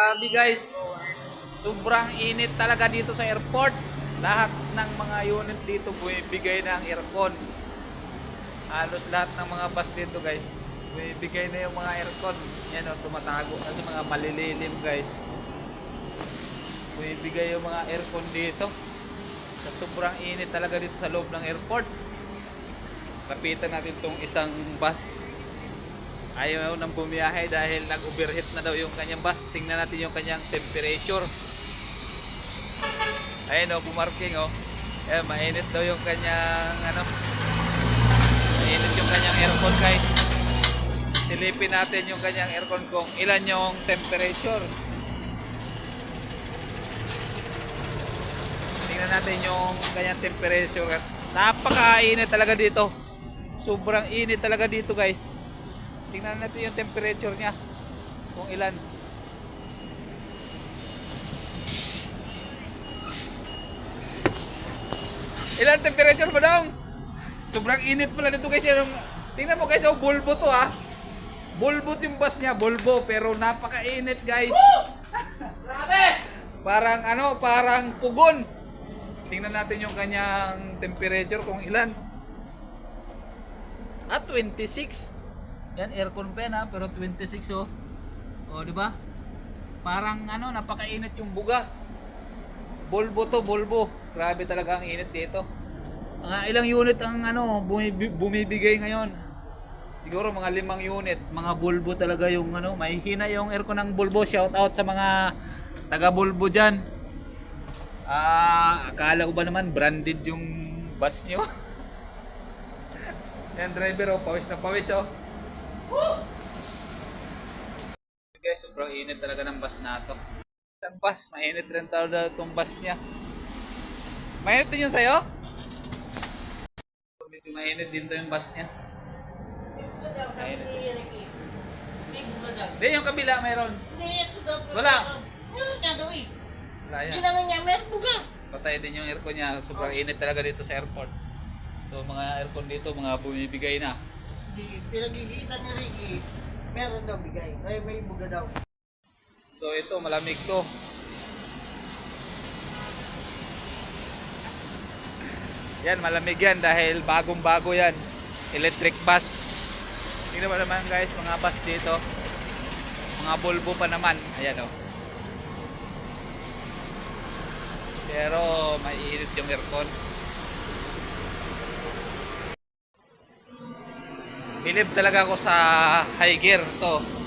Sabi guys, sobrang init talaga dito sa airport. Lahat ng mga unit dito bumibigay ng aircon. Halos lahat ng mga bus dito guys, bumibigay na yung mga aircon. Yan o, tumatago na sa mga malililim guys. Bumibigay yung mga aircon dito. Sa sobrang init talaga dito sa loob ng airport. Lapitan natin tong isang bus ayaw nang bumiyahe dahil nag-overheat na daw yung kanyang bus. Tingnan natin yung kanyang temperature. Ayun oh, pumarking oh. Eh, mainit daw yung kanyang ano. Mainit yung kanyang aircon guys. Silipin natin yung kanyang aircon kung ilan yung temperature. Tingnan natin yung kanyang temperature. Napakainit talaga dito. Sobrang init talaga dito guys. Tingnan natin yung temperature niya. Kung ilan. Ilan temperature ba daw? Sobrang init pala dito guys. Yung, tingnan mo guys, oh, bulbo to ah. Bulbo yung bus niya, bulbo. Pero napakainit guys. Grabe! Parang ano, parang pugon. Tingnan natin yung kanyang temperature kung ilan. At 26. Yan, aircon pa yan ha, pero 26 oh. O, di ba? Parang ano, napakainit yung buga. Bulbo to, bulbo. Grabe talaga ang init dito. Mga ilang unit ang ano, bumib- bumibigay ngayon. Siguro mga limang unit, mga bulbo talaga yung ano, mahihina yung aircon ng bulbo. Shout out sa mga taga bulbo diyan. Ah, akala ko ba naman branded yung bus nyo? Yan driver oh, pawis na pawis oh. Guys, sobrang init talaga ng bus na to. Isang bus, mainit rin talaga itong bus niya. Mainit din yung sa'yo? Medyo mainit din to yung bus niya. Mainit. Hindi, yung kabila mayroon. Wala. Meron nga daw eh. Wala yan. Ginanong niya, meron buga. Patay din yung aircon niya. Sobrang init talaga dito sa airport. So mga aircon dito, mga bumibigay na. Di, pinagigita ni Ricky, meron daw bigay. Ay, may buga daw. So ito, malamig to. Yan, malamig yan dahil bagong-bago yan. Electric bus. Tingnan mo naman guys, mga bus dito. Mga Volvo pa naman. Ayan o. Pero maiinit yung aircon. Bilib talaga ako sa high gear to.